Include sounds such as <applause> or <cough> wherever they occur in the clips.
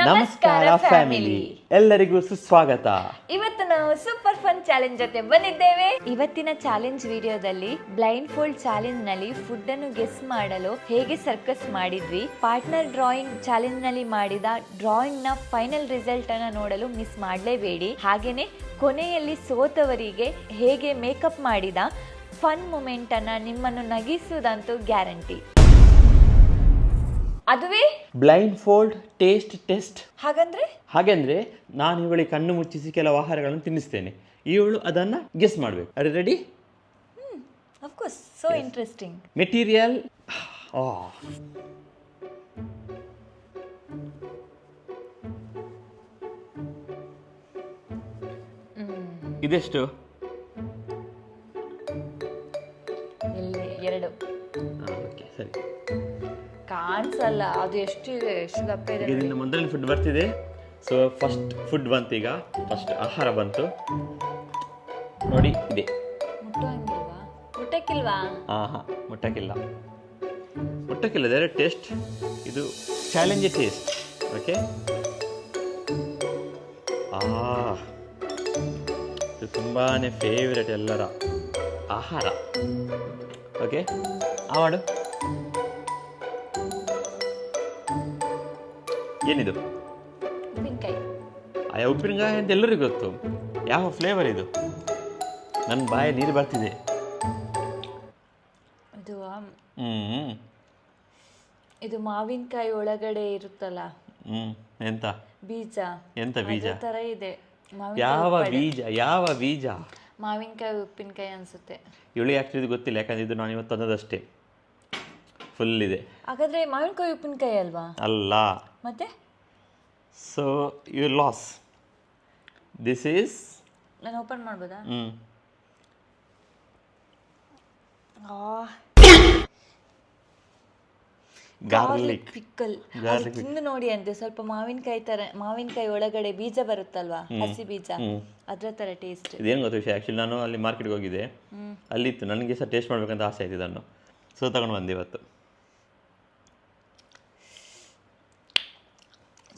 ನಮಸ್ಕಾರ ಫ್ಯಾಮಿಲಿ. ಎಲ್ಲರಿಗೂ ಸುಸ್ವಾಗತ. ಇವತ್ತು ನಾವು ಸೂಪರ್ ಫನ್ ಚಾಲೆಂಜ್ ಜೊತೆ ಬಂದಿದ್ದೇವೆ. ಇವತ್ತಿನ ಚಾಲೆಂಜ್ ವಿಡಿಯೋದಲ್ಲಿ ಬ್ಲೈಂಡ್ ಫೋಲ್ಡ್ ಚಾಲೆಂಜ್ನಲ್ಲಿ ಫುಡ್ ಅನ್ನು ಗೆಸ್ ಮಾಡಲು ಹೇಗೆ ಸರ್ಕಸ್ ಮಾಡಿದ್ವಿ ಪಾರ್ಟ್ನರ್ ಡ್ರಾಯಿಂಗ್ ಚಾಲೆಂಜ್ನಲ್ಲಿ ಮಾಡಿದ ಡ್ರಾಯಿಂಗ್ನ ಫೈನಲ್ ರಿಸಲ್ಟ್ ಅನ್ನ ನೋಡಲು ಮಿಸ್ ಮಾಡಲೇಬೇಡಿ. ಹಾಗೇನೆ ಕೊನೆಯಲ್ಲಿ ಸೋತವರಿಗೆ ಹೇಗೆ ಮೇಕಪ್ ಮಾಡಿದ ಫನ್ ಮೂಮೆಂಟ್ ಅನ್ನ ನಿಮ್ಮನ್ನು ನಗಿಸುವುದಂತೂ ಗ್ಯಾರಂಟಿ. ಅದುವೇ? Blindfold taste test. ಹಾಗಂದ್ರೆ? ಹಾಗೆಂದ್ರೆ ನಾನು ಇವಳಿಗೆ ಕಣ್ಣು ಮುಚ್ಚಿಸಿ ಕೆಲವು ಆಹಾರಗಳನ್ನು ತಿನ್ನಿಸ್ತೇನೆ. ಇವಳು ಅದನ್ನ ಗೆಸ್ ಮಾಡಬೇಕು. ಅರೆ ready of course so interesting material ಇದೆಷ್ಟು? ಇಲ್ಲಿ ಎರಡು. ಓಕೆ ಸರಿ. ಕಾಣಿಸಲ್ಲ ಅದು ಎಷ್ಟಿದೆ ಎಷ್ಟು ದಪ್ಪ ಇದೆ ಇದರಿಂದ ಮೊದಲನೇ ಫುಡ್ ಬರ್ತಿದೆ. ಸೊ ಫಸ್ಟ್ ಫುಡ್ ಬಂತು ಈಗ. ಫಸ್ಟ್ ಆಹಾರ ಬಂತು. ನೋಡಿ ಇದೆ. ಮುಟ್ಟುವಂಗಿಲ್ವಾ ಮುಟ್ಟಕ್ಕಿಲ್ವಾ? ಹಾ ಹಾಂ ಮುಟ್ಟಕ್ಕಿಲ್ಲ. ಮುಟ್ಟಕ್ಕಿಲ್ಲ ಡೈರೆಕ್ಟ್ ಟೇಸ್ಟ್ ಇದು ಚಾಲೆಂಜ್ ಟೇಸ್ಟ್ ಓಕೆ ಆ ಇದು ತುಂಬಾ ಫೇವ್ರೆಟ್ ಎಲ್ಲರ ಆಹಾರ. ಓಕೆ ಆ ಮಾಡು. ಏನಿದು? ಉಪ್ಪಿನಕಾಯಿ. ಉಪ್ಪಿನಕಾಯಿ ಅಂತ ಎಲ್ಲರಿಗೂ ಗೊತ್ತು. ಯಾವ ಫ್ಲೇವರ್ ಇದು? ನನ್ನ ಬಾಯ ನೀರು ಬರ್ತಿದೆ. ಇದು ಹ್ಞೂ ಇದು ಮಾವಿನಕಾಯಿ ಒಳಗಡೆ ಇರುತ್ತಲ್ಲ? ಹ್ಞೂ ಎಂತ? ಬೀಜ. ಎಂತ ಬೀಜ? ಅದೇ ತರ ಇದೆ. ಮಾವಿನಕಾಯಿ ಯಾವ ಉಪ್ಪಡೆ. ಬೀಜ ಯಾವ ಬೀಜ? ಮಾವಿನಕಾಯಿ ಉಪ್ಪಿನಕಾಯಿ ಅನ್ಸುತ್ತೆ. ಇವಳಿಗೆ ಆ್ಯಕ್ಚುಲಿ ಗೊತ್ತಿಲ್ಲ ಯಾಕಂದ್ರೆ ಇದು ನಾನು ಇವತ್ತು ತಂದದಷ್ಟೇ ಫುಲ್ ಇದೆ. ಹಾಗಾದ್ರೆ ಮಾವಿನಕಾಯಿ ಉಪ್ಪಿನಕಾಯಿ ಅಲ್ವಾ? ಅಲ್ಲ. ಮತ್ತೆ? So you lose this is ನಾನು ಓಪನ್ ಮಾಡ್ಬೋದಾ? ಹ್ಞೂ ಗಾರ್ಲಿಕ್ ಪಿಕ್ಕಲ್ ತಿಂದು ನೋಡಿ ಅಂತೆ ಸ್ವಲ್ಪ ಮಾವಿನಕಾಯಿ ತರ ಮಾವಿನಕಾಯಿ ಒಳಗಡೆ ಬೀಜ ಬರುತ್ತಲ್ವಾ ಹಸಿ ಬೀಜ? ಅದ್ರ ತರ ಟೇಸ್ಟ್ ಇದೇನು ಗೊತ್ತ ವಿಷಯ? ಆಕ್ಚುಲಿ ನಾನು ಅಲ್ಲಿ ಮಾರ್ಕೆಟ್ಗೆ ಹೋಗಿದ್ದೆ. ಅಲ್ಲಿತ್ತು. ನನಗೆ ಸಹ ಟೇಸ್ಟ್ ಮಾಡ್ಬೇಕಂತ ಆಸೆ ಆಯ್ತು ಇದನ್ನು. ಸೊ ತಗೊಂಡು ಬಂದೆ ಇವತ್ತು.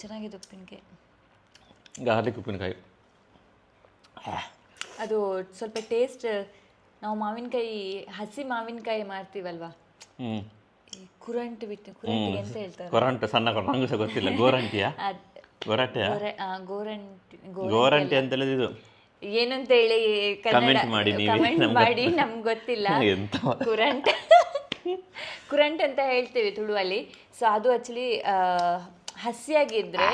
ಚೆನ್ನಾಗಿದೆ ಉಪ್ಪಿನಕಾಯಿ. ಗಾರ್ಲಿಕ್ ಉಪ್ಪಿನಕಾಯಿ. ಅದು ಸ್ವಲ್ಪ ಟೇಸ್ಟ್ ನಾವು ಮಾವಿನಕಾಯಿ ಹಸಿ ಮಾವಿನಕಾಯಿ ಮಾಡ್ತೀವಲ್ವಾ? ಕುರಂಟ್ ಬಿಟ್ಟು ಕುರಂಟಿಗೆ ಅಂತ ಹೇಳ್ತಾರೆ. ಕೊರಂಟು ಸಣ್ಣ ಕೊರ ನಂಗೂ ಸಹ ಗೊತ್ತಿಲ್ಲ. <laughs> ಗೋರಂಟಿಯಾ? ಗೊರಟೆಯಾ? ಗೋರಂಟಿ ಗೋರಂಟಿ ಅಂತ ಹೇಳಿದ್ದು ಏನಂತ ಹೇಳಿ ಕಮೆಂಟ್ ಮಾಡಿ ಕಮೆಂಟ್ ನಮ್ಗೆ ಮಾಡಿ ನಮ್ಗೆ ಗೊತ್ತಿಲ್ಲ. <laughs> ಕುರಂಟ್. ಕುರಂಟ್ <laughs> ಅಂತ ಹೇಳ್ತೀವಿ ತುಳುವಲ್ಲಿ. ಸೊ ಅದು ಆಕ್ಚುಲಿ ಹಸಿಯಾಗಿದ್ರೆ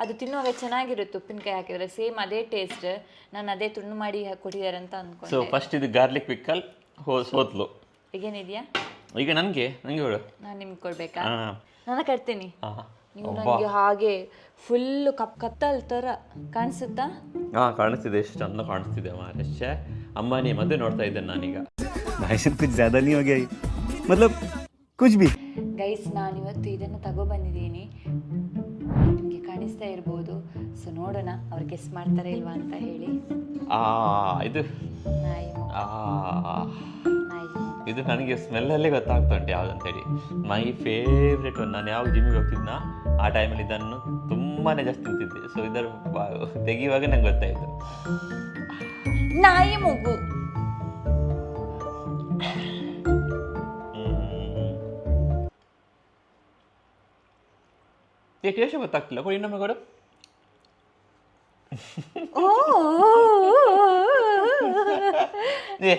ಅದು ತಿನ್ನುವಾಗ ಚೆನ್ನಾಗಿರುತ್ತೆ ಉಪ್ಪಿನಕಾಯಿ ಹಾಕಿದ್ರೆ ಸೇಮ್ ಅದೇ ಟೇಸ್ಟ್ ನಾನು ಅದೇ ತುಂಡು ಮಾಡಿ ಕೊಟ್ಟಿದ್ದಾರೆ ಅಂತ ಸೊ ಅನ್ಕೊಂಡೆ ಫಸ್ಟ್ ಇದು ಗಾರ್ಲಿಕ್ ಪಿಕ್ಕಲ್ ಹೋ ಸೋತ್ಲು ಈಗೇನಿದೆಯಾ ಈಗ ನನಗೆ ನನಗೆ ಹೇಳು ನಾನು ನಿಮ್ಗೆ ಕೊಡ್ಬೇಕಾ ಹಾಂ ನಾನು ಕಟ್ತೀನಿ ಹಾಂ ನೀವು ನನಗೆ ಹಾಗೆ ಫುಲ್ ಕಪ್ ಕತ್ತಲ್ ಥರ ಕಾಣಿಸುತ್ತಾ ಹಾಂ ಕಾಣಿಸ್ತಿದೆ ಎಷ್ಟು ಚಂದ ಕಾಣಿಸ್ತಿದೆ ಮಾರಶ್ಯ ಅಮ್ಮನಿ ಮದುವೆ ನೋಡ್ತಾ ಇದ್ದೇನೆ ನಾನೀಗ भाई साहब कुछ ज़्यादा नहीं हो गया ये? मतलब कुछ भी ಗೈಸ್ ನಾನು ಇವತ್ತು ಇದನ್ನು ತಗೊಬಂದಿದ್ದೀನಿ ಕಾಣಿಸ್ತಾ ಇರ್ಬೋದು. ಸೊ ನೋಡೋಣ ಅವ್ರು ಗೆಸ್ ಮಾಡ್ತಾರೆ ಇಲ್ವಾ ಅಂತ ಹೇಳಿ. ಆ ಇದು. ಇದು ನನಗೆ ಸ್ಮೆಲ್ಲಲ್ಲೇ ಗೊತ್ತಾಗ್ತಾ ಉಂಟು ಅಂತ ಹೇಳಿ. ಮೈ ಫೇವ್ರೆಟ್ ಒಂದು ನಾನು ಯಾವ ಜಿಮ್ಮಿಗೆ ಹೋಗ್ತಿದ್ನ ಆ ಟೈಮಲ್ಲಿ ಇದನ್ನು ತುಂಬಾ ಜಾಸ್ತಿ ತಿಂತಿದ್ದೆ. ಸೊ ಇದರ ತೆಗೆಯುವಾಗ ನಂಗೆ ಗೊತ್ತಾಯಿತು. ನಾಯಿ ಮಗು. ಈ ಟೇಸ್ಟ್ ಗೊತ್ತಾಗ್ತಿಲ್ಲ ಕೊಡಿ ಇನ್ನೊಮ್ಮೆ ಕೊಡು ಏ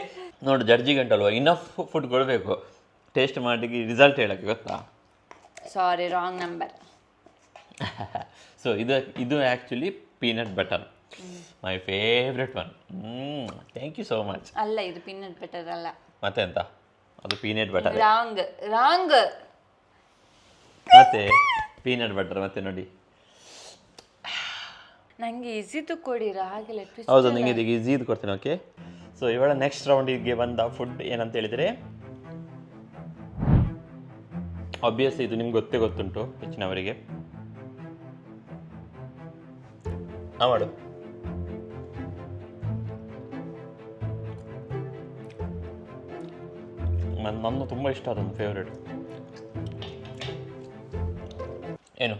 ನೋಡು ಜಡ್ಜಿ ಗಂಟಲ್ವ ಇನ್ನಫ್ ಫುಡ್ ಕೊಡಬೇಕು. ಟೇಸ್ಟ್ ಮಾಡಿ ರಿಸಲ್ಟ್ ಹೇಳಕ್ಕೆ ಗೊತ್ತಾ? ಸಾರಿ ರಾಂಗ್ ನಂಬರ್ ಸೊ ಇದು ಇದು actually peanut butter my favourite one thank you so much ಅಲ್ಲ ಇದು ಪೀನಟ್ ಬಟರ್ ಅಲ್ಲ. ಮತ್ತೆ ಎಂತ ಅದು ಪೀನಟ್ ಬಟರ್ ರಾಂಗ್ ರಾಂಗ್ ಮತ್ತೆ? ಪೀನಟ್ ಬಟರ್ ಮತ್ತೆ ನೋಡಿ. ನಂಗೆ ಈಸಿದು ಕೊಡಿರ ಹಾಗೆಲ್ಲ twist ಹೌದು ನಿಮಗೆ ಇದೀಗ ಈಸಿ ಇದು ಕೊಡ್ತೇನೆ ಓಕೆ ಸೊ ಇವಳ ನೆಕ್ಸ್ಟ್ ರೌಂಡಿಗೆ ಬಂದ ಫುಡ್ ಏನಂತ ಹೇಳಿದರೆ ಆಬ್ವಿಯಸ್ ಇದು ನಿಮ್ಗೆ ಗೊತ್ತೇ ಗೊತ್ತುಂಟು ಹೆಚ್ಚಿನವರಿಗೆ. ಆ ಮಾಡು. ನನ್ನ ತುಂಬ ಇಷ್ಟ ಅದೊಂದು ಫೇವ್ರೇಟ್ ಏನು?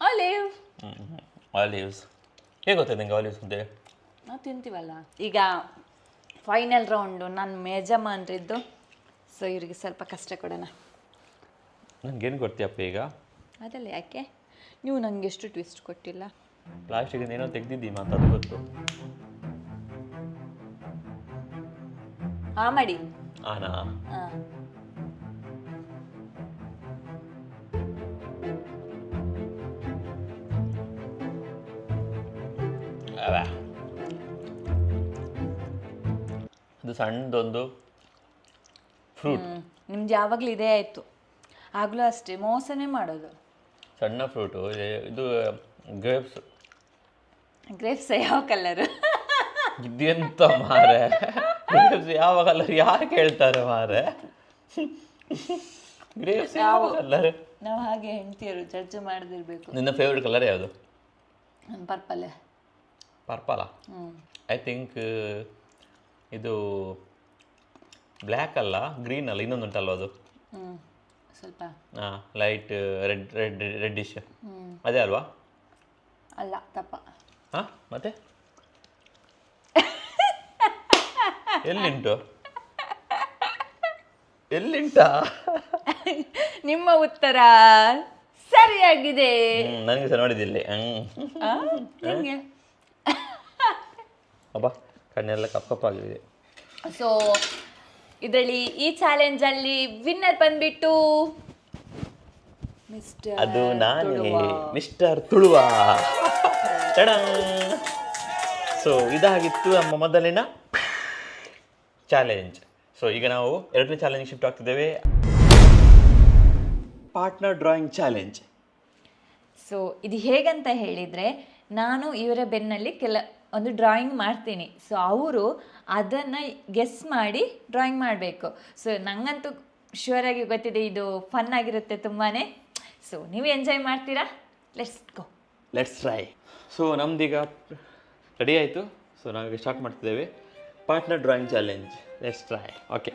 ಆಲಿವ್. ಆಲಿವ್ಸ್ ಹೇಗೆ ಗೊತ್ತಾಯ್ತು ನಿಂಗೆ ಆಲಿವ್ಸ್ ನಾವು ತಿಂತೀವಲ್ಲ. ಈಗ ಫೈನಲ್ ರೌಂಡು ನನ್ನ ಮೇಜಮಾನ್ರಿದ್ದು ಸೊ ಇವರಿಗೆ ಸ್ವಲ್ಪ ಕಷ್ಟ ಕೊಡೋಣ. ನನಗೇನು ಕೊಡ್ತೀಯಪ್ಪ ಈಗ? ಅದಲ್ಲ ಯಾಕೆ? ನೀವು ನನಗೆ ಎಷ್ಟು ಟ್ವಿಸ್ಟ್ ಕೊಟ್ಟಿಲ್ಲ. ಲಾಸ್ಟಿಗೆ ಏನೋ ತೆಗ್ದಿದ್ದೀಮ ಅಂತ ಅದು ಗೊತ್ತು. ಹಾಂ ಮಾಡಿ. ಹಾಂ ಅದು ಸಣ್ಣದೊಂದು ಫ್ರೂಟ್. ನಿಮ್ದು ಯಾವಾಗಲೂ ಇದೇ ಆಯಿತು. ಆಗಲೂ ಅಷ್ಟೇ ಮೋಸನೇ ಮಾಡೋದು. ಸಣ್ಣ ಫ್ರೂಟು ಇದು ಗ್ರೇಪ್ಸ್. ಗ್ರೇಪ್ಸ್ ಯಾವ ಕಲರ್? ಇದೆಂತ ಮಾರೆ? ಗ್ರೇಪ್ಸ್ ಯಾವ ಕಲರ್? ಯಾರು ಕೇಳ್ತಾರೆ ಮಾರೆ? ಗ್ರೇಪ್ಸ್ ಯಾವ ಕಲರ್? ನಾವು ಹಾಗೆ ಹೆಂಡ್ತಿಯರು ಚರ್ಚ್ ಮಾಡದಿರ್ಬೇಕು. ನಿನ್ನ ಫೇವ್ರೆಟ್ ಕಲರ್ ಯಾವುದು? ಪರ್ಪಲ್ ಪರ್ಪಲಾ ಐ ಥಿಂಕ್ ಇದು ಬ್ಲ್ಯಾಕ್ ಅಲ್ಲ ಗ್ರೀನ್ ಅಲ್ಲ ಇನ್ನೊಂದುಂಟಲ್ಲ ಅದು ಸ್ವಲ್ಪ. ಹಾಂ ಲೈಟ್ ರೆಡ್ ರೆಡ್ ರೆಡ್ಡಿಶ್. ಅದೇ ಅಲ್ವಾ? ಅಲ್ಲ ತಪ್ಪ ಹಾಂ ಮತ್ತೆ? ಎಲ್ಲಿಂಟು? ಎಲ್ಲಿಂಟಾ? ನಿಮ್ಮ ಉತ್ತರ ಸರಿಯಾಗಿದೆ. ನನಗೆ ಸಹ ನೋಡಿದ್ದಿಲ್ಲಿ. ಹ್ಞೂ ಅಬ್ಬ. ಕಣ್ಣೆಲ್ಲ ಕಪ್ ಕಪ್ಪಾಗಿದೆ ಸೊ ಇದರಲ್ಲಿ ಈ ಚಾಲೆಂಜಲ್ಲಿ ವಿನ್ನರ್ ಬಂದ್ಬಿಟ್ಟು ಮಿಸ್ಟರ್ ಅದು ನಾನೇ. ಮಿಸ್ಟರ್ ತುಳುವ. ಸೊ ಇದಾಗಿತ್ತು ನಮ್ಮ ಮೊದಲಿನ ಚಾಲೆಂಜ್ ಸೊ ಈಗ ನಾವು ಎರಡನೇ ಚಾಲೆಂಜ್ ಶಿಫ್ಟ್ ಆಗ್ತಿದ್ದೇವೆ. ಪಾರ್ಟ್ನರ್ ಡ್ರಾಯಿಂಗ್ ಚಾಲೆಂಜ್ ಸೊ ಇದು ಹೇಗಂತ ಹೇಳಿದರೆ ನಾನು ಇವರ ಬೆನ್ನಲ್ಲಿ ಕೆಲ ಒಂದು ಡ್ರಾಯಿಂಗ್ ಮಾಡ್ತೀನಿ. ಸೊ ಅವರು ಅದನ್ನು ಗೆಸ್ ಮಾಡಿ ಡ್ರಾಯಿಂಗ್ ಮಾಡಬೇಕು. ಸೊ ನನಗಂತೂ ಶ್ಯೂರಾಗಿ ಗೊತ್ತಿದೆ, ಇದು ಫನ್ ಆಗಿರುತ್ತೆ ತುಂಬಾ ಸೊ ನೀವು ಎಂಜಾಯ್ ಮಾಡ್ತೀರಾ? Let's go let's try so ನಮ್ದೀಗ ready ಆಯಿತು? ಸೊ ನಾವೀಗ ಸ್ಟಾರ್ಟ್ ಮಾಡ್ತಿದ್ದೇವೆ. Partner drawing challenge let's try okay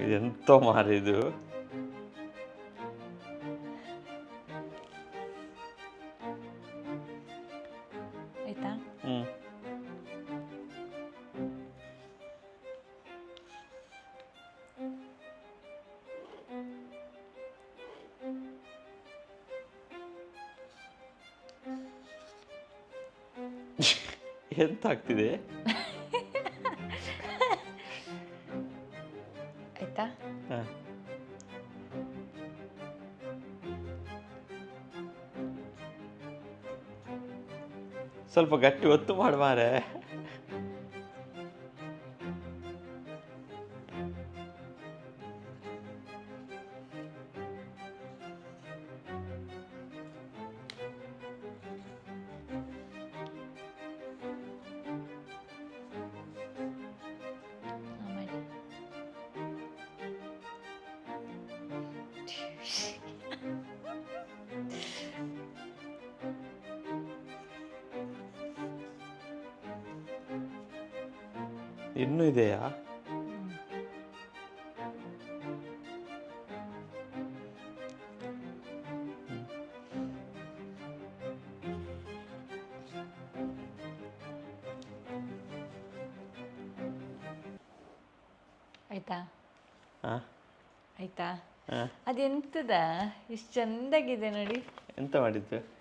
ಇದೆಂತ ಮಾರಿದು ಆಯಿತಾ? ಹ್ಞೂ ಎಂತ <laughs> ಸ್ವಲ್ಪ ಗಟ್ಟಿ ಒತ್ತು ಮಾಡು ಮಾರೆ ಇನ್ನೂ ಇದೆಯಾ? ಆಯಿತಾ? ಅದೆಂತದ ಇಷ್ಟು ಚಂದಾಗಿದೆ ನೋಡಿ. ಎಂತ ಮಾಡಿದ್ದು?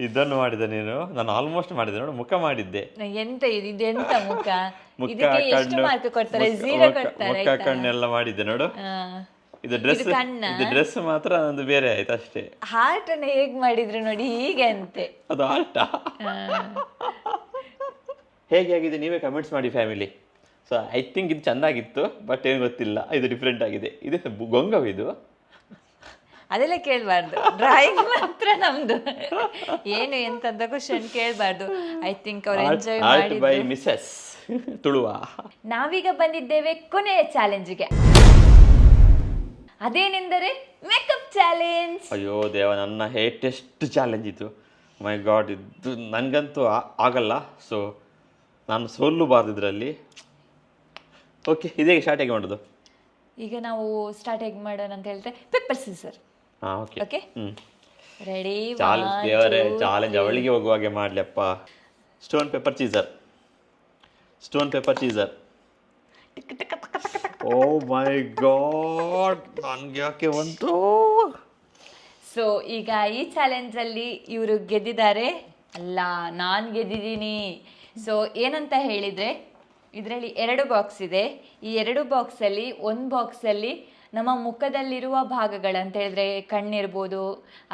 ಇದನ್ನು ಮಾಡಿದ ನೀನು ನಾನು ಆಲ್ಮೋಸ್ಟ್ ಮಾಡಿದೆ. ನೋಡು ಮುಖ ಮಾಡಿದ್ದೆ. ಎಂತ ಇದು ಇದು ಎಂತ ಮುಖ? ಮುಖ ಇದಕ್ಕೆ ಎಷ್ಟು ಕಣ್ಣು ಮಾರ್ಕ್ ಕೊಡ್ತಾರೆ? ಮುಖ- ಕೊಡ್ತಾರೆ ಮುಖ ಆಯ್ತಾ? ಕಣ್ಣೆಲ್ಲ ಮಾಡಿದ್ದೆ ನೋಡು. ಇದು ಡ್ರೆಸ್ ಇದು ಕಣ್ಣ? ಇದು ಡ್ರೆಸ್ ಮಾತ್ರ ನಂದು ಬೇರೆ ಆಯ್ತು ಅಷ್ಟೇ. ಹಾರ್ಟ್ ಅನ್ನ ಹೇಗ್ ಮಾಡಿದ್ರು ನೋಡಿ ಹೀಗೆ ಅಂತೆ. ಅದು ಹಾರ್ಟ್ ಹೇಗೆ ಆಗಿದೆ? ನೀವೇ ಕಮೆಂಟ್ಸ್ ಮಾಡಿ ಫ್ಯಾಮಿಲಿ ಸೊ ಐ ಥಿಂಕ್ ಇದು ಚೆನ್ನಾಗಿತ್ತು ಬಟ್ ಏನು ಗೊತ್ತಿಲ್ಲ. ಇದು ಡಿಫ್ರೆಂಟ್ ಆಗಿದೆ. ಇದು ಗೊಂಗವ್ ಇದು ಅದೆಲ್ಲ ಕೇಳಬಾರ್ದು. ಡ್ರಾಯಿಂಗ್ ಮಾತ್ರ ನಮ್ದು. ಏನು ಎಂತಂತ ಕ್ವಶನ್ ಕೇಳಬಾರ್ದು. ಐ ಥಿಂಕ್ ಅವ್ರು ಎಂಜಾಯ್ ಮಾಡಿ ಮಿಸಸ್ ತುಳುವ. ನಾವೀಗ ಬಂದಿದ್ದೇವೆ ಕೊನೆಯ ಚಾಲೆಂಜ್ಗೆ ಅದೇನೆಂದರೆ ಮೇಕಪ್ ಚಾಲೆಂಜ್ ಅಯ್ಯೋ ದೇವ ನನ್ನ ಹೇಟೆಸ್ಟ್ ಚಾಲೆಂಜ್ ಇತ್ತು ಮೈ ಗಾಡ್ ಇದು ನನಗಂತೂ ಆಗಲ್ಲ. ಸೊ ನಾನು ಸೋಲ್ಲಬಾರ್ದು ಇದರಲ್ಲಿ. ಓಕೆ ಇದೇ ಸ್ಟಾರ್ಟ್ ಹೇಗೆ ಮಾಡೋದು? ಈಗ ನಾವು ಸ್ಟಾರ್ಟ್ ಹೇಗೆ ಮಾಡೋಣ ಅಂತ ಹೇಳಿದ್ರೆ ಪೆಪ್ಪರ್ ಸೀಸರ್ ಹಾಂ ಓಕೆ ರೆಡಿ ಚಾಲೆಂಜ್ ದೇವರೇ ಚಾಲೆಂಜ್ ಅವಳಿಗೆ ಹೋಗುವಾಗೆ ಮಾಡಲಿಯಪ್ಪ. Stone paper scissor stone paper scissor oh my god ನನಗೆ ಯಾಕೆ ಬಂತು ಸೊ ಈಗ ಈ ಚಾಲೆಂಜ್ ಅಲ್ಲಿ ಇವರು ಗೆದ್ದಿದ್ದಾರೆ. ಅಲ್ಲ ನಾನು ಗೆದ್ದಿದ್ದೀನಿ. ಸೊ ಏನಂತ ಹೇಳಿದ್ರೆ ಇದರಲ್ಲಿ ಎರಡು ಬಾಕ್ಸ್ ಇದೆ. ಈ ಎರಡು ಬಾಕ್ಸಲ್ಲಿ ಒಂದು ಬಾಕ್ಸಲ್ಲಿ ನಮ್ಮ ಮುಖದಲ್ಲಿರುವ ಭಾಗಗಳಂತ ಹೇಳಿದ್ರೆ ಕಣ್ಣಿರ್ಬೋದು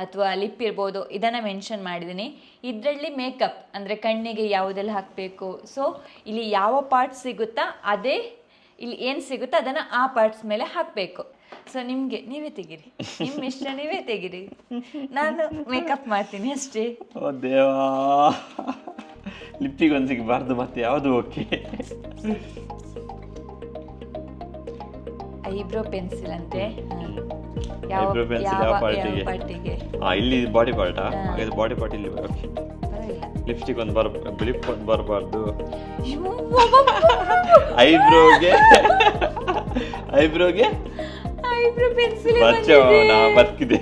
ಅಥವಾ ಲಿಪ್ ಇರ್ಬೋದು ಇದನ್ನು ಮೆನ್ಷನ್ ಮಾಡಿದ್ದೀನಿ ಇದರಲ್ಲಿ ಮೇಕಪ್ ಅಂದರೆ ಕಣ್ಣಿಗೆ ಯಾವುದೆಲ್ಲ ಹಾಕಬೇಕು? ಸೊ ಇಲ್ಲಿ ಯಾವ ಪಾರ್ಟ್ ಸಿಗುತ್ತಾ, ಅದೇ ಇಲ್ಲಿ ಏನು ಸಿಗುತ್ತೋ, ಅದನ್ನು ಆ ಪಾರ್ಟ್ಸ್ ಮೇಲೆ ಹಾಕಬೇಕು. ಸೊ ನಿಮಗೆ, ನೀವೇ ತೆಗಿರಿ. ನಿಮ್ಮ ಇಷ್ಟ, ನೀವೇ ತೆಗಿರಿ. ನಾನು ಮೇಕಪ್ ಮಾಡ್ತೀನಿ ಅಷ್ಟೇ. ಓ ದೇವಾ ಸಿಗಬಾರ್ದು ಮತ್ತೆ ಯಾವುದು ಓಕೆ ಐಬ್ರೋ ಪೆನ್ಸಿಲ್ ಅಂತೆ. ಯಾವ Eyebrow pencil ಯಾವ ಯಾವ part ಗೆ? ಪಾರ್ಟಿಗೆ? ಹಾಂ ಇಲ್ಲಿ ಬಾಡಿ ಪಾರ್ಟ್ ಹಾಗಾದ್ರೆ ಬಾಡಿ ಪಾರ್ಟ್ ಇಲ್ಲಿ ಲಿಪ್ಸ್ಟಿಕ್ ಒಂದು ಬರ ಬ್ಲಿಪ್ ಒಂದು ಬರಬಾರ್ದು. ಐಬ್ರೋಗೆ? ಐಬ್ರೋಗೆ? ಐಬ್ರೋ ಪೆನ್ಸಿಲ್ ಬಚ್ಚೋ ನಾ ಬದುಕಿದೆ.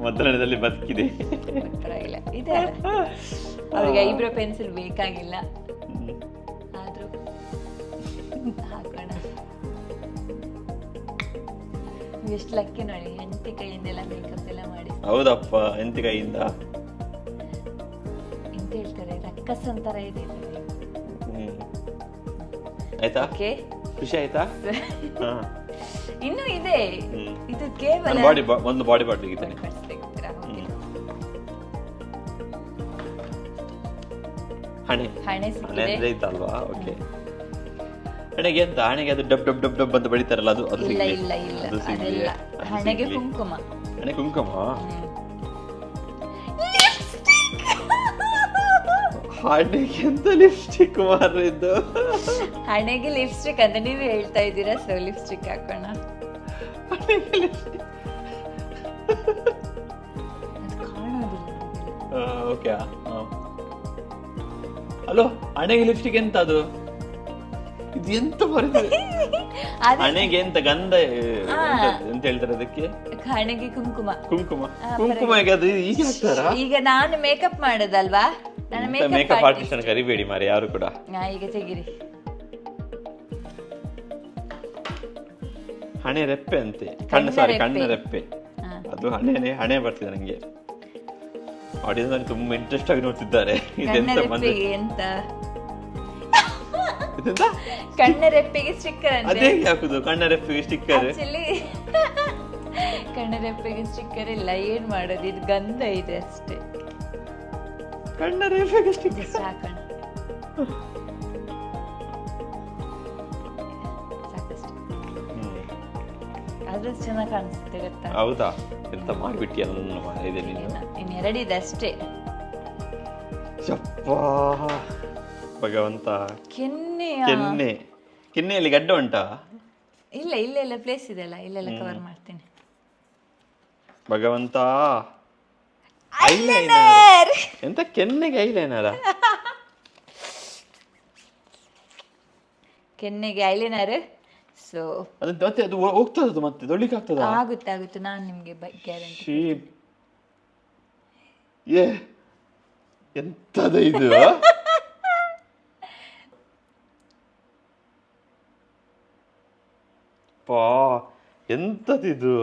ಮೊದಲನೇದಲ್ಲಿ ಬದುಕಿದೆ. ಪರವಾಗಿಲ್ಲ. ಇದೆ. ಅವ್ರಿಗೆ ಐಬ್ರೋ ಪೆನ್ಸಿಲ್ ಬೇಕಾಗಿಲ್ಲ. ಆದ್ರೂ ಹಾಕೋಣ. ಎಷ್ಟು ಲಕ್ಕಿ ನೋಡಿ ಹೆಂಡತಿ ಕೈಯಿಂದೆಲ್ಲ ಮೇಕಪ್ ಎಲ್ಲ ಮಾಡಿ. ಹೌದಪ್ಪ ಹೆಂಡತಿ ಕೈಯಿಂದ? ಎಂತ ಹೇಳ್ತಾರೆ ರಕ್ಕಸ್ ಅಂತಾರ ಇದೆ. ಆಯ್ತಾ? ಓಕೆ. ಖುಷಿ ಆಯ್ತಾ? <laughs> ಇನ್ನೂ ಇದೆ. ಇದು ಕೇವಲ ಬಾಡಿ ಒಂದು ಬಾಡಿ ಪಾರ್ಟ್ ತೆಗಿತೇನೆ. ಹಣೆ. ಹಣೆ ಸಿಕ್ಕಿದೆ. ಹಣೆ ಅಂದ್ರೆ ಇತ್ತಲ್ವಾ? ಓಕೆ. ಹಣೆಗೆ ಅಂತ ಹಣೆಗೆ ಅದು ಡಬ್ ಡಬ್ ಡಬ್ ಡಬ್ ಅಂತ ಬಡಿತಾರಲ್ಲ ಅದು ಅದು ಇಲ್ಲ ಇಲ್ಲ ಇಲ್ಲ. ಅದು ಸಿಗ್ಲಿ. ಅದೆಲ್ಲ ಅದು ಹಣೆಗೆ ಸಿಗ್ಲಿ. ಕುಂಕುಮ. ಹಣೆ ಕುಂಕುಮ? ಹಣೆಗೆ ಎಂತ ಲಿಪ್ಸ್ಟಿಕ್ ಮಾರಿದ್ದು ಹಣೆಗೆ ಲಿಪ್ಸ್ಟಿಕ್ ಅಂತ ನೀವು ಹೇಳ್ತಾ ಇದ್ದೀರಾ? ಸೊ ಲಿಪ್ಸ್ಟಿಕ್ ಹಾಕೋಣ. ಹಣೆಗೆ ಲಿಪ್ಸ್ಟಿಕ್. ಅದು ಕಾಣೋದಿಲ್ಲ ಓಕೆ ಹಲೋ ಹಣೆಗೆ ಲಿಪ್ಸ್ಟಿಕ್ ಎಂತ ಅದು ಇದು ಎಂತ ಬರ್ತದೆ <laughs> ಹಣೆಗೆ ಎಂತ ಗಂಧ ಎಂತ- ಎಂತ ಹೇಳ್ತಾರೆ ಅದಕ್ಕೆ? ಹಣೆಗೆ ಕುಂಕುಮ. ಕುಂಕುಮ. ಕುಂಕುಮ ಕುಂಕುಮಗೆ ಅದು ಹಾಕ್ತಾರಾ? ಈಗ ನಾನು ಮೇಕಪ್ ಮಾಡೋದಲ್ವಾ? ನಾನು ಮೇಕಪ್ ಮೇಕಪ್ ಆರ್ಟಿಸ್ಟ್ ಕರಿಬೇಡಿ ಮಾರಿ ಯಾರು ಕೂಡ. ಈಗ ತೆಗಿರಿ. ಹಣೆ ರೆಪ್ಪೆ ಅಂತೆ. ಕಣ್ಣ ಸಾರಿ ರೆಪ್ಪೆ. ಕಣ್ಣ ರೆಪ್ಪೆ. ಹಾ. ಅದು ಹಣೆನೆ ಹಣೆ ಬರ್ತಿದೆ ನಂಗೆ ಆಡಿಯನ್ಸ್ ನನಗೆ ತುಂಬಾ ಇಂಟ್ರೆಸ್ಟ್ ಆಗಿ ನೋಡ್ತಿದ್ದಾರೆ. ಕಣ್ಣ ಇದೆಂತ ರೆಪ್ಪೆಗೆ ಎಂತ? ಕಣ್ಣ ರೆಪ್ಪೆಗೆ ಸ್ಟಿಕ್ಕರ್ ಅದೇ ಹಾಕುದು ಕಣ್ಣ ರೆಪ್ಪೆಗೆ ಸ್ಟಿಕ್ಕರ್ ಕಣ್ಣ ರೆಪ್ಪೆಗೆ ಸ್ಟಿಕ್ಕರ್ ಇಲ್ಲ ಏನ್ ಮಾಡೋದು? ಇದು ಗಂಧ ಇದೆ ಅಷ್ಟೇ. ಕಣ್ಣ ರೆಪ್ಪೆಗೆ ಸ್ಟಿಕ್ಕರ್ ಸಾಕೋಣ ಆದ್ರೂ ಚೆನ್ನಾಗಿ ಕಾಣಿಸುತ್ತೆ ಗೊತ್ತಾ? ಹೌದಾ? ಎಂತ ಮಾಡಿಬಿಟ್ಟಿಯ ನನ್ನ ಮಾಡಿದೆ ನೀನು ಇನ್ನೆರಡಿದೆ ಅಷ್ಟೇ. ಚಪ್ಪಾ ಭಗವಂತ. ಕೆನ್ನೆಯ ಕೆನ್ನೆ ಕೆನ್ನೆಯಲ್ಲಿ ಗಡ್ಡ ಉಂಟಾ? ಇಲ್ಲ ಇಲ್ಲೆಲ್ಲ ಪ್ಲೇಸ್ ಇದೆ ಅಲ್ಲ ಇಲ್ಲೆಲ್ಲ ಕವರ್ ಮಾಡ್ತೀನಿ. ಭಗವಂತ. ಐಲೈನರ್ ಎಂತ ಕೆನ್ನೆಗೆ ಐಲೈನರ ಕೆನ್ನೆಗೆ ಐಲೈನರ್ ಸೊ ಅದು ಮತ್ತೆ ಅದು ಹೋ- ಹೋಗ್ತದದು ಮತ್ತೆ ದೊಡ್ಲಿಕ್ಕೆ ಆಗ್ತದ? ಆಗುತ್ತೆ ಆಗುತ್ತೆ. ನಾನು ನಿಮಗೆ ಗ್ಯಾರಂಟಿ ಏ ಎಂತದ ಇದು ಪಾ ಎಂತದಿದು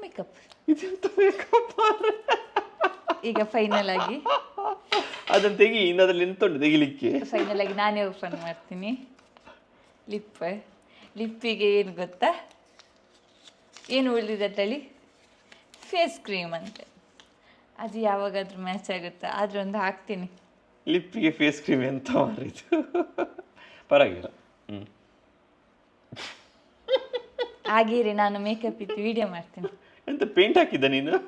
ಮೇಕಪ್ ಇದೆಂತ ಮೇಕಪ್ ಈಗ ಫೈನಲ್ ಆಗಿ. ಅದನ್ನು ತೆಗಿ ಇನ್ನದ್ರಲ್ಲಿ ನಿಂತುಂಟು ತೆಗಿಲಿಕ್ಕೆ. ಫೈನಲ್ ಆಗಿ ನಾನೇ ಓಪನ್ ಮಾಡ್ತೀನಿ. ಲಿಪ್ ಲಿಪ್ಪಿಗೆ ಏನು ಗೊತ್ತಾ? ಏನು ಉಳಿದಿದೆ ತಳಿ ಫೇಸ್ ಕ್ರೀಮ್ ಅಂತೆ. ಅದು ಯಾವಾಗಾದ್ರೂ ಮ್ಯಾಚ್ ಆಗುತ್ತಾ? ಆದ್ರೊಂದು ಒಂದು ಹಾಕ್ತೀನಿ. ಲಿಪ್ಪಿಗೆ ಫೇಸ್ ಕ್ರೀಮ್ ಎಂತ ಮಾರಿತು ಪರವಾಗಿಲ್ಲ. ಹ್ಞೂ ಹಾಗೇರಿ ನಾನು ಮೇಕಪ್ ಇತ್ತು ವಿಡಿಯೋ ಮಾಡ್ತೀನಿ. ಎಂತ ಪೇಂಟ್ ಹಾಕಿದ್ದ ನೀನು? <laughs>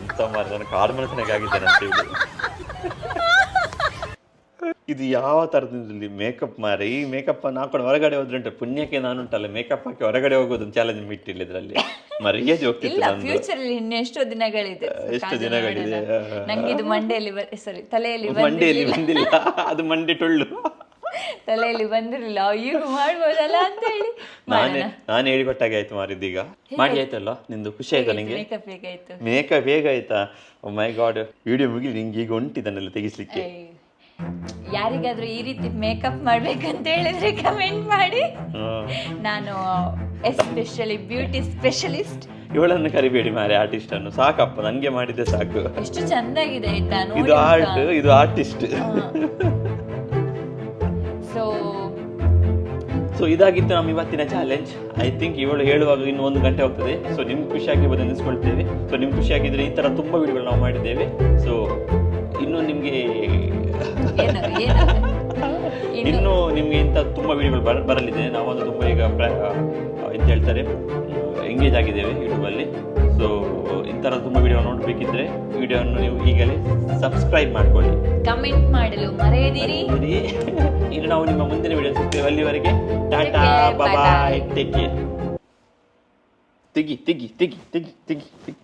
ಎಂತ ಕಾಡು ಮನಸ್ಸಿನಾಗ ಆಗಿದ್ದೇನೆ ಅಂತ ಹೇಳಿ. ಇದು ಯಾವ ಥರದಲ್ಲಿ ಮೇಕಪ್ ಮಾರಿ ಈ ಮೇಕಪ್ ಅನ್ನು ಹಾಕೊಂಡು ಹೊರಗಡೆ ಹೋದ್ರೆ ಉಂಟು ಪುಣ್ಯಕ್ಕೆ ನಾನು ಉಂಟಲ್ಲ ಮೇಕಪ್ ಹಾಕಿ ಹೊರಗಡೆ ಹೋಗೋದು ಚಾಲೆಂಜ್ ಇಟ್ಟಿಲ್ಲ ಇದರಲ್ಲಿ. ಮರ್ಯಾದೆ ಹೋಗ್ತಿತ್ತು ಇಲ್ಲ ನಂದು? ಫ್ಯೂಚರ್ ಅಲ್ಲಿ ಇನ್ನು ಎಷ್ಟೋ ದಿನಗಳಿದೆ. ಎಷ್ಟು ದಿನಗಳಿದೆ? ನಂಗೆ ಇದು ಮಂಡೆಯಲ್ಲಿ ಸಾರಿ ತಲೆಯಲ್ಲಿ ಮಂಡೆಯಲ್ಲಿ ಬಂದಿಲ್ಲ. ಅದು ಮಂಡೆ ಟೊಳ್ಳು. ತಲೆಯಲ್ಲಿ ಬಂದಿರಲಿಲ್ಲ. ಈಗ ಮಾಡ್ಬೋದಲ್ಲ ಅಂತ ಹೇಳಿ ನಾನೇ ನಾನು ಹೇಳಿಕೊಟ್ಟಾಗೆ ಆಯ್ತು ಮಾರಿದ್ದೀಗ ಮಾಡಿ ಆಯ್ತಲ್ಲ ನಿಂದು ಖುಷಿ ಆಯ್ತಾ ನಿಂಗೆ? ಮೇಕಪ್ ಬೇಗ ಆಯ್ತಾ? ಹೇಗಾಯ್ತಾ ಮೈ ಗಾಡ್ ವಿಡಿಯೋ ಮುಗಿಲಿ ನಿಂಗೆ ಈಗ ಉಂಟಿದನ್ನೆಲ್ಲ ತೆಗಿಸ್ಲಿಕ್ಕೆ. ಯಾರಿಗಾದ್ರೂ ಈ ರೀತಿ ಮೇಕಪ್ ಮಾಡ್ಬೇಕಂತ ಹೇಳಿದ್ರೆ ಕಮೆಂಟ್ ಮಾಡಿ. ನಾನು ಎಸ್ಪೆಷಲಿ ಬ್ಯೂಟಿ ಸ್ಪೆಷಲಿಸ್ಟ್ ಇವಳನ್ನು ಕರಿಬೇಡಿ ಮಾರೆ ಆರ್ಟಿಸ್ಟ್ ಅನ್ನು. ಸಾಕಪ್ಪ ನನಗೆ ಮಾಡಿದ್ರೆ ಸಾಕು. ಎಷ್ಟು ಚಂದಾಗಿದೆ ಆಯ್ತಾ ಇದು ಆರ್ಟ್ ಇದು ಆರ್ಟಿಸ್ಟ್ ಸೊ ಸೊ ಇದಾಗಿತ್ತು ನಮ್ಮ ಇವತ್ತಿನ ಚಾಲೆಂಜ್ ಐ ಥಿಂಕ್ ಇವಳು ಹೇಳುವಾಗ ಇನ್ನು ಒಂದು ಗಂಟೆ ಹೋಗ್ತದೆ. ಸೊ ನಿಮ್ಗೆ ಖುಷಿಯಾಗಿ ಎನಿಸ್ಕೊಳ್ತೇವೆ ಸೊ ನಿಮ್ಗೆ ಖುಷಿಯಾಗಿದ್ರೆ ಈ ಥರ ತುಂಬ ವಿಡಿಯೋಗಳು ನಾವು ಮಾಡಿದ್ದೇವೆ. ಸೊ ಇನ್ನು ನಿಮಗೆ <laughs> ಇನ್ನು ಇನ್ನು ನಿಮಗೆ ಇಂಥ ತುಂಬ ವಿಡಿಯೋಗಳು ಬರ ಬರಲಿದೆ. ನಾವೊಂದು ತುಂಬ ಈಗ ಪ್ರ ಎಂತ ಹೇಳ್ತಾರೆ ಎಂಗೇಜ್ ಆಗಿದ್ದೇವೆ ಯೂಟ್ಯೂಬಲ್ಲಿ ಸೊ ಈ ತರ ತುಂಬಾ ವಿಡಿಯೋ ನೋಡಬೇಕಿದ್ರೆ ವಿಡಿಯೋವನ್ನು ನೀವು ಈಗಲೇ ಸಬ್ಸ್ಕ್ರೈಬ್ ಮಾಡ್ಕೊಳ್ಳಿ. ಕಮೆಂಟ್ ಮಾಡಲು ಮರೆಯದಿರಿ. <laughs> ಇನ್ನು ನಾವು ನಿಮ್ಮ ಮುಂದಿನ ವಿಡಿಯೋ ಸಿಗ್ತೇವೆ. ಅಲ್ಲಿವರೆಗೆ ಟಾಟಾ ಬಾಯ್. ಟೇಕ್ ಕೇರ್ ತಿಗಿ ತಿಗಿ ತಿಗಿ ತಿಗಿ ತಿಗಿ ತೆಗಿ.